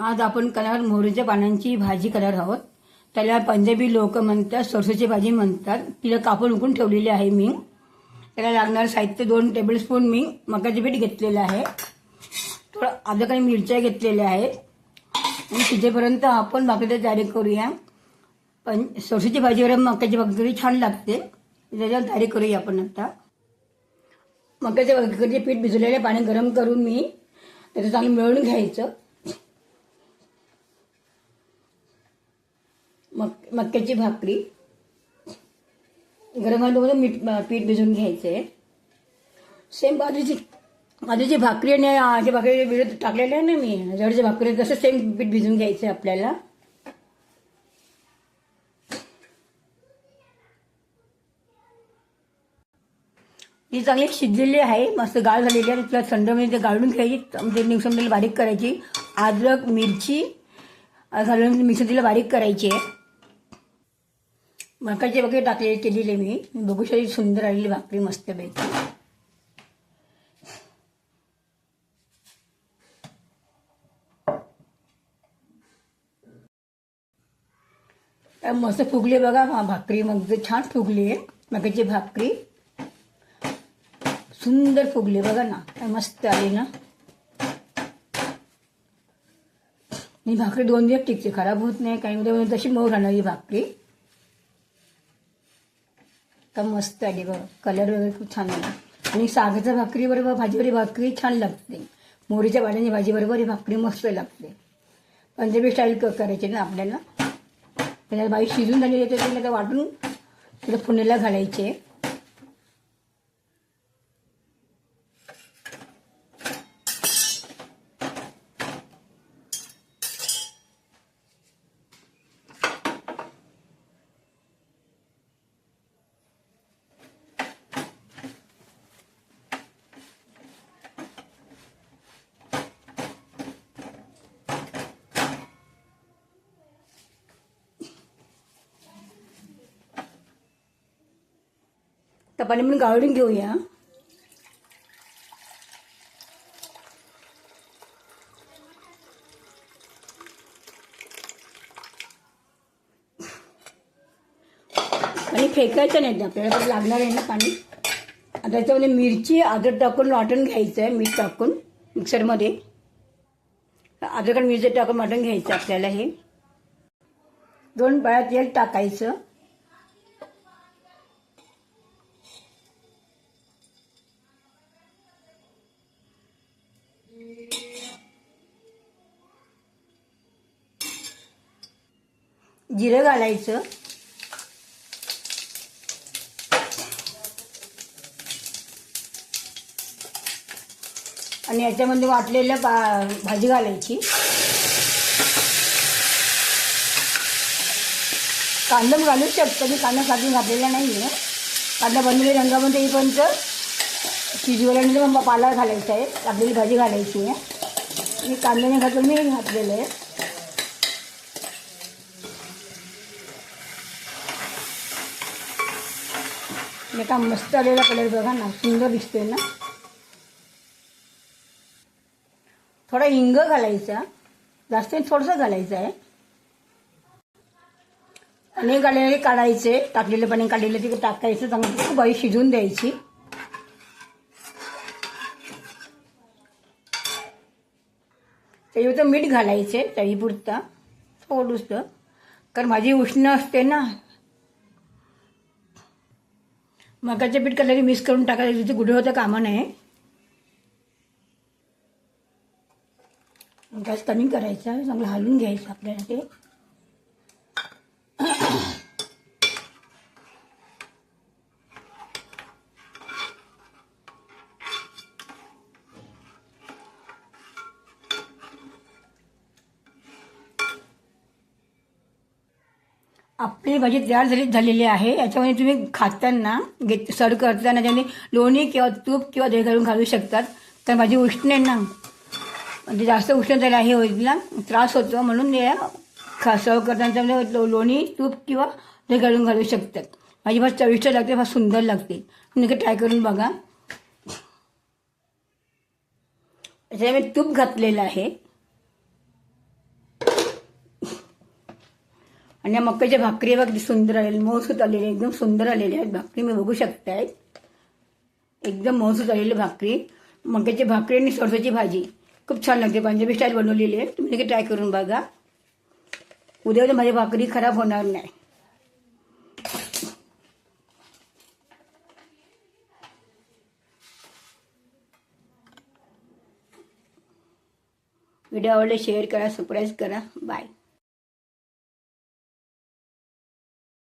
आज आपण करणार मोहरीच्या पानांची भाजी करणार आहोत. त्याला पंजाबी लोक म्हणतात सरसोची भाजी म्हणतात. तिला कापून उकून ठेवलेली आहे मी त्याला लागणार साहित्य दोन टेबलस्पून मी मकाचे पीठ घेतलेलं आहे. थोडं अर्धा काही मिरच्या घेतलेल्या आहेत. आणि तिथेपर्यंत आपण भाकरी तयारी करूया. पण सरसोची भाजीवर मकाची भाकरी छान लागते. त्याच्यावर तयारी करूया आपण आता. मक्याच्या भाकरीचे पीठ भिजवलेले पाणी गरम करून मी त्याचं चांगलं मिळवून घ्यायचं. मक मक्याची भाकरी. गरम पाण्यामध्ये मीठ पीठ भिजवून घ्यायचं आहे सेम बाजूची बाजूची भाकरी आणि आजी भाकरी विरुद्ध टाकलेले आहे ना मी जडची भाकरी तसं सेम पीठ भिजवून घ्यायचं आहे आपल्याला. ही चांगली शिजलेली आहे मस्त गाळ झालेली आहे तिला थंड म्हणजे गाळून घ्यायची म्हणजे मिक्सरमध्ये बारीक करायची. अद्रक मिरची घालून मिक्सर बारीक करायची आहे. मकाची वगैरे टाकलेली केलेली मी. बघू शकते सुंदर आलेली भाकरी मस्तपैकी तर मस्त फुगली बघा हा भाकरी मग ते छान फुगली आहे मकाची भाकरी. सुंदर फुगली बघा ना काय मस्त आली ना. ही भाकरी दोन दिवस टिकते खराब होत नाही काही उद्या तशी मऊ राहणार ही भाकरी. का मस्त आली बघ कलर वगैरे खूप छान आला आणि सागाच्या भाकरी बरोबर भाजीवरी भाकरी छान लागते. मोहरीच्या पाण्याची भाजीबरोबर ही भाकरी मस्त लागते. पंजाबी स्टाईल क करायची ना आपल्याला. त्याला बाई शिजून झालेली तर तिला वाटून तिला पुण्याला घालायचे. तर पाणी म्हणून गाळून घेऊया. आणि फेकायचं नाही ते आपल्याला तर लागणार आहे ना पाणी. आता त्याच्यामध्ये मिरची अद्रक टाकून वाटून घ्यायचं आहे मीठ टाकून मिक्सरमध्ये. अद्रक आणि मिरची टाकून वाटून घ्यायचं आपल्याला हे. दोन पळ्या तेल टाकायचं. जिरं घालायचं. आणि याच्यामध्ये वाटलेल्या पा भाजी घालायची. कांदा घालूच शकतो मी कांदा साधून घातलेला नाही आहे कांदा बनलेल्या रंगामध्ये येईपर्यंत शिजवल्यानंतर मग पाला घालायचा आहे. आपल्याला भाजी घालायची आहे. मी कांद्याने घातलं मी घातलेलं आहे. एका मस्त आलेला कलर बघा ना सुंदर दिसतोय ना. थोडा हिंग घालायचा. जास्त नाही, थोडंसं घालायचं आहे. आणि गाडलेले काढायचे टाकलेले पाणी काढलेलं तिकडे टाकायचं चांगलं बाई शिजवून द्यायची. त्याच्यावर मीठ घालायचे चवीपुरता थोडंसं कारण माझी उष्ण असते ना. मकाचे पीठ कलरी मिक्स करून टाकायचं तिथे गुढे होतं कामं नाही. गॅस कमी करायचा चांगलं हलवून घ्यायचं आपल्याला ते. आपली भाजी तयार झाली झालेली आहे. याच्यामध्ये तुम्ही खाताना घेत सर्व करताना त्यामध्ये लोणी किंवा तूप किंवा दही घालून घालू शकतात. तर भाजी उष्ण ना म्हणजे जास्त उष्ण त्याला हे होईल ना त्रास होतो. म्हणून खा सर्व करताना लोणी तूप किंवा दही घालून घालू शकतात. माझी फार चविष्ट लागते फार सुंदर लागते. तुम्ही ट्राय करून बघा. त्याच्यामध्ये तूप घातलेलं आहे. आणि या मक्याच्या भाकरी बघ सुंदर आलेली मऊसूत आलेली एकदम सुंदर आलेले आहेत भाकरी. मी बघू शकताय. एकदम मऊसूत आलेली भाकरी. मक्याची भाकरी आणि सरसोची भाजी. खूप छान लागते. पंजाबी स्टाईल बनवलेली आहे. तुम्ही नक्की ट्राय करून बघा. उद्या उद्या माझी भाकरी खराब होणार नाही. व्हिडिओ आवडले शेअर करा सबस्क्राईब करा. बाय